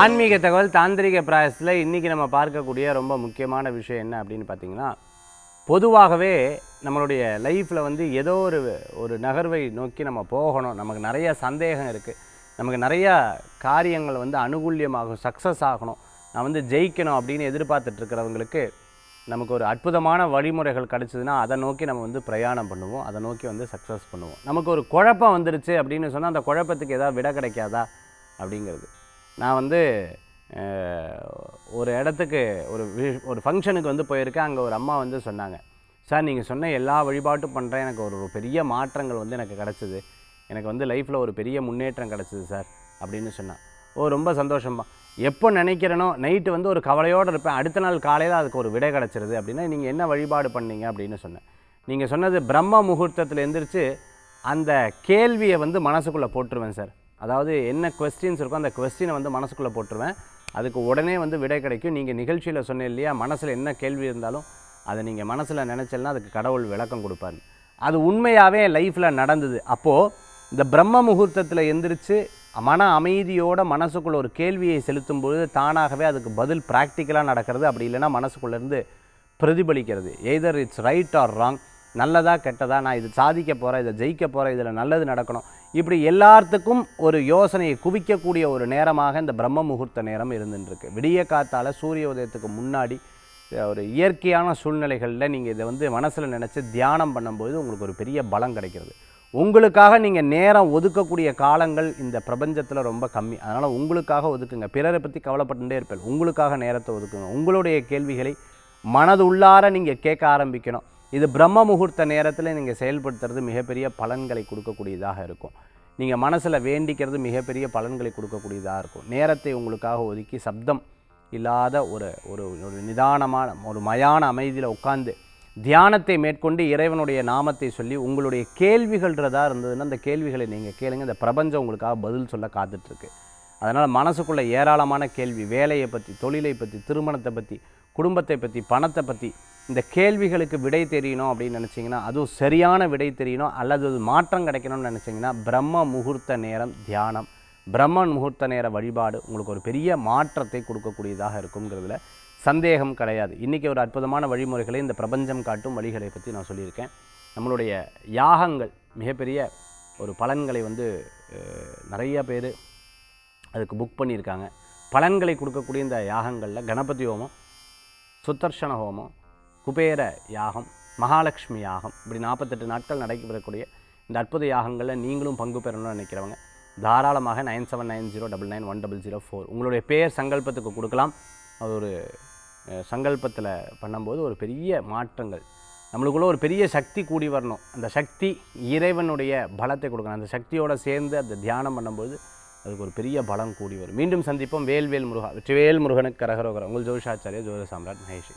ஆன்மீக தகவல் தாந்திரிக பிராயசத்தில் இன்றைக்கி நம்ம பார்க்கக்கூடிய ரொம்ப முக்கியமான விஷயம் என்ன அப்படின்னு பார்த்தீங்கன்னா பொதுவாகவே நம்மளுடைய லைஃப்பில் வந்து ஏதோ ஒரு ஒரு நகர்வை நோக்கி நம்ம போகணும். நமக்கு நிறைய சந்தேகம் இருக்குது நமக்கு நிறையா காரியங்கள் வந்து அனுகூல்யமாகும் சக்ஸஸ் ஆகணும். நான் வந்து ஜெயிக்கணும் அப்படின்னு எதிர்பார்த்துட்டு இருக்கிறவங்களுக்கு நமக்கு ஒரு அற்புதமான வழிமுறைகள் கிடச்சிதுன்னா அதை நோக்கி நம்ம வந்து பிரயாணம் பண்ணுவோம். அதை நோக்கி வந்து சக்ஸஸ் பண்ணுவோம். நமக்கு ஒரு குழப்பம் வந்துருச்சு அப்படின்னு சொன்னால் அந்த குழப்பத்துக்கு ஏதாவது விட கிடைக்காதா அப்படிங்கிறது. நான் வந்து ஒரு இடத்துக்கு ஒரு ஒரு ஃபங்க்ஷனுக்கு வந்து போயிருக்கேன். அங்கே ஒரு அம்மா வந்து சொன்னாங்க சார் நீங்கள் சொன்ன எல்லா வழிபாட்டும் பண்ணுறேன் எனக்கு ஒரு ஒரு பெரிய மாற்றங்கள் வந்து எனக்கு கிடச்சிது. எனக்கு வந்து லைஃப்பில் ஒரு பெரிய முன்னேற்றம் கிடச்சிது சார் அப்படின்னு சொன்னான் ஓ ரொம்ப சந்தோஷமா எப்போ நினைக்கிறேனோ நைட்டு வந்து ஒரு கவலையோடு இருப்பேன். அடுத்த நாள் காலையில் அதுக்கு ஒரு விடை கிடச்சிருது அப்படின்னா நீங்கள் என்ன வழிபாடு பண்ணீங்க? அப்படின்னு சொன்னேன். நீங்கள் சொன்னது பிரம்ம முகூர்த்தத்தில் எந்திரிச்சு அந்த கேள்வியை வந்து மனசுக்குள்ளே போட்டுருவேன் சார். அதாவது என்ன கொஸ்டின்ஸ் இருக்கோ அந்த கொஸ்டினை வந்து மனசுக்குள்ளே போட்டுருவேன். அதுக்கு உடனே வந்து விடை கிடைக்கும். நீங்கள் நிகழ்ச்சியில் சொன்னேன் இல்லையா? மனசில் என்ன கேள்வி இருந்தாலும் அதை நீங்கள் மனசில் நினச்சல்னா அதுக்கு கடவுள் விளக்கம் கொடுப்பாரு. அது உண்மையாகவே லைஃப்பில் நடந்தது. அப்போது இந்த பிரம்ம முகூர்த்தத்தில் எந்திரிச்சு மன அமைதியோட மனசுக்குள்ள ஒரு கேள்வியை செலுத்தும் பொழுது தானாகவே அதுக்கு பதில் ப்ராக்டிக்கலாக நடக்கிறது. அப்படி இல்லைன்னா மனசுக்குள்ளேருந்து பிரதிபலிக்கிறது. Either it's right or wrong நல்லதா கெட்டதா? நான் இது சாதிக்க போகிறேன் இதை ஜெயிக்க போகிறேன் இதில் நல்லது நடக்கணும். இப்படி எல்லாத்துக்கும் ஒரு யோசனையை குவிக்கக்கூடிய ஒரு நேரமாக இந்த பிரம்ம முகூர்த்த நேரம் இருந்துருக்கு விடிய காத்தால் சூரிய உதயத்துக்கு முன்னாடி ஒரு இயற்கையான சூழ்நிலைகளில் நீங்கள் இதை வந்து மனசில் நினச்சி தியானம் பண்ணும்போது உங்களுக்கு ஒரு பெரிய பலம் கிடைக்கிறது. உங்களுக்காக நீங்கள் நேரம் ஒதுக்கக்கூடிய காலங்கள் இந்த பிரபஞ்சத்தில் ரொம்ப கம்மி. அதனால் உங்களுக்காக ஒதுக்குங்க. பிறரை பற்றி கவலைப்பட்டுட்டே இருப்பேன். உங்களுக்காக நேரத்தை ஒதுக்குங்க. உங்களுடைய கேள்விகளை மனது உள்ளார நீங்கள் கேட்க ஆரம்பிக்கணும். இது பிரம்ம முகூர்த்த நேரத்தில் நீங்கள் செயல்படுத்துறது மிகப்பெரிய பலன்களை கொடுக்கக்கூடியதாக இருக்கும். நீங்கள் மனசில் வேண்டிக்கிறது மிகப்பெரிய பலன்களை கொடுக்கக்கூடியதாக இருக்கும். நேரத்தை உங்களுக்காக ஒதுக்கி சப்தம் இல்லாத ஒரு ஒரு ஒரு நிதானமான ஒரு மயான அமைதியில் உட்காந்து தியானத்தை மேற்கொண்டு இறைவனுடைய நாமத்தை சொல்லி உங்களுடைய கேள்விகள்ன்றதாக இருந்ததுன்னா அந்த கேள்விகளை நீங்கள் கேளுங்க. இந்த பிரபஞ்சம் உங்களுக்காக பதில் சொல்ல காத்துட்ருக்கு. அதனால் மனசுக்குள்ளே ஏராளமான கேள்வி வேலையை பற்றி தொழிலை பற்றி திருமணத்தை பற்றி குடும்பத்தை பற்றி பணத்தை பற்றி இந்த கேள்விகளுக்கு விடை தெரியணும் அப்படின்னு நினச்சிங்கன்னா அதுவும் சரியான விடை தெரியணும் அல்லது அது மாற்றம் கிடைக்கணும்னு நினச்சிங்கன்னா பிரம்ம முகூர்த்த நேரம் தியானம் பிரம்மன் முகூர்த்த நேர வழிபாடு உங்களுக்கு ஒரு பெரிய மாற்றத்தை கொடுக்கக்கூடியதாக இருக்குங்கிறதுல சந்தேகம் கிடையாது. இன்றைக்கி ஒரு அற்புதமான வழிமுறைகளை இந்த பிரபஞ்சம் காட்டும் வழிகளை பற்றி நான் சொல்லியிருக்கேன். நம்மளுடைய யாகங்கள் மிகப்பெரிய ஒரு பலன்களை வந்து நிறைய பேர் அதுக்கு புக் பண்ணியிருக்காங்க. பலன்களை கொடுக்கக்கூடிய இந்த யாகங்களில் கணபதி ஹோமம் சுத்தர்ஷன ஹோமம் குபேர யாகம் மகாலட்சுமி யாகம் இப்படி நாற்பத்தெட்டு நாட்கள் நடைபெறக்கூடிய இந்த அற்புத யாகங்களில் நீங்களும் பங்கு பெறணும்னு நினைக்கிறவங்க தாராளமாக nine seven nine zero double nine one double zero four. உங்களுடைய பேர் சங்கல்பத்துக்கு கொடுக்கலாம். அது ஒரு சங்கல்பத்தில் பண்ணும்போது ஒரு பெரிய மாற்றங்கள். நம்மளுக்குள்ளே ஒரு பெரிய சக்தி கூடி வரணும். அந்த சக்தி இறைவனுடைய பலத்தை கொடுக்கணும். அந்த சக்தியோடு சேர்ந்து அந்த தியானம் பண்ணும்போது அதுக்கு ஒரு பெரிய பலம் கூடி வரும். மீண்டும் சந்திப்போம். வேல்வேல் முருகா வெற்றிவேல் முருகனுக்கு கரகரோகரம். உங்கள் ஜோஷாச்சாரிய ஜோதி சாம்ராட் மகேஷ்.